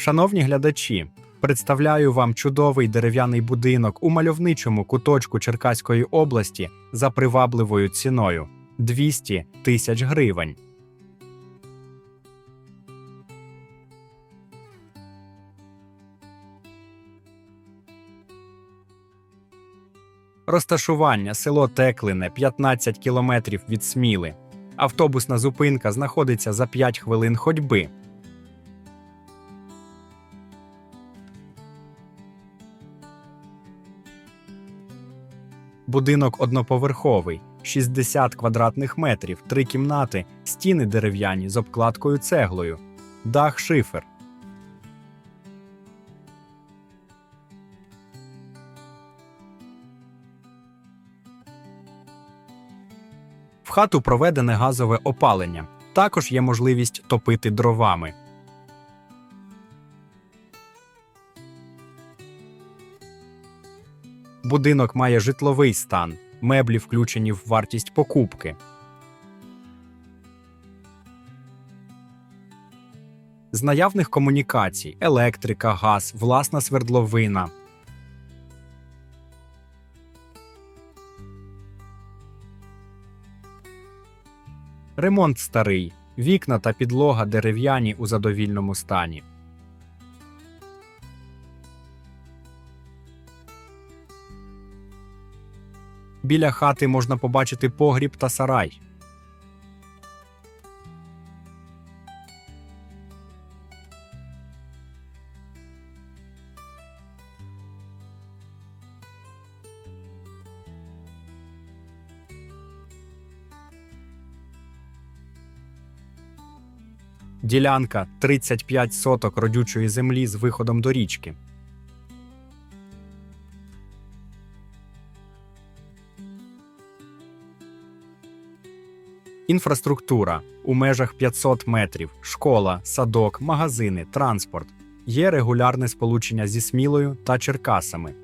Шановні глядачі, представляю вам чудовий дерев'яний будинок у мальовничому куточку Черкаської області за привабливою ціною 200 тисяч гривень. Розташування село Теклине 15 кілометрів від Сміли. Автобусна зупинка знаходиться за 5 хвилин ходьби. Будинок одноповерховий, 60 квадратних метрів, три кімнати, стіни дерев'яні з обкладкою цеглою, дах шифер. В хату проведене газове опалення. Також є можливість топити дровами. Будинок має житловий стан, меблі включені в вартість покупки. З наявних комунікацій електрика, газ, власна свердловина. Ремонт старий, вікна та підлога дерев'яні у задовільному стані. Біля хати можна побачити погріб та сарай. Ділянка 35 соток родючої землі з виходом до річки. Інфраструктура у межах 500 метрів, школа, садок, магазини, транспорт. Є регулярне сполучення зі Смілою та Черкасами.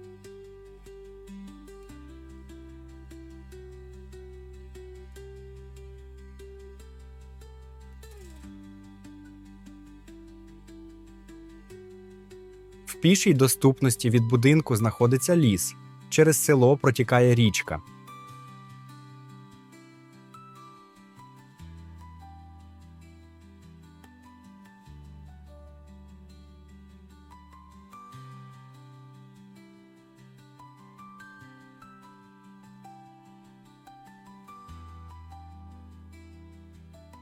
В пішій доступності від будинку знаходиться ліс. Через село протікає річка.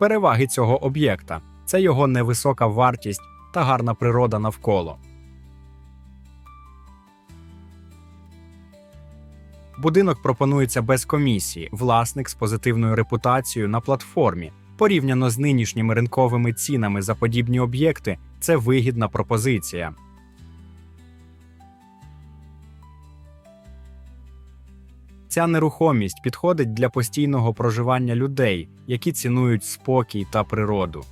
Переваги цього об'єкта це його невисока вартість та гарна природа навколо. Будинок пропонується без комісії, власник з позитивною репутацією на платформі. Порівняно з нинішніми ринковими цінами за подібні об'єкти, це вигідна пропозиція. Ця нерухомість підходить для постійного проживання людей, які цінують спокій та природу.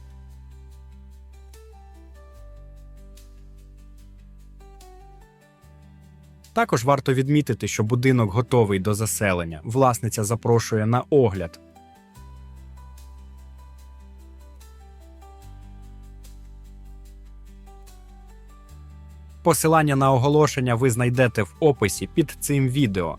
Також варто відмітити, що будинок готовий до заселення. Власниця запрошує на огляд. Посилання на оголошення ви знайдете в описі під цим відео.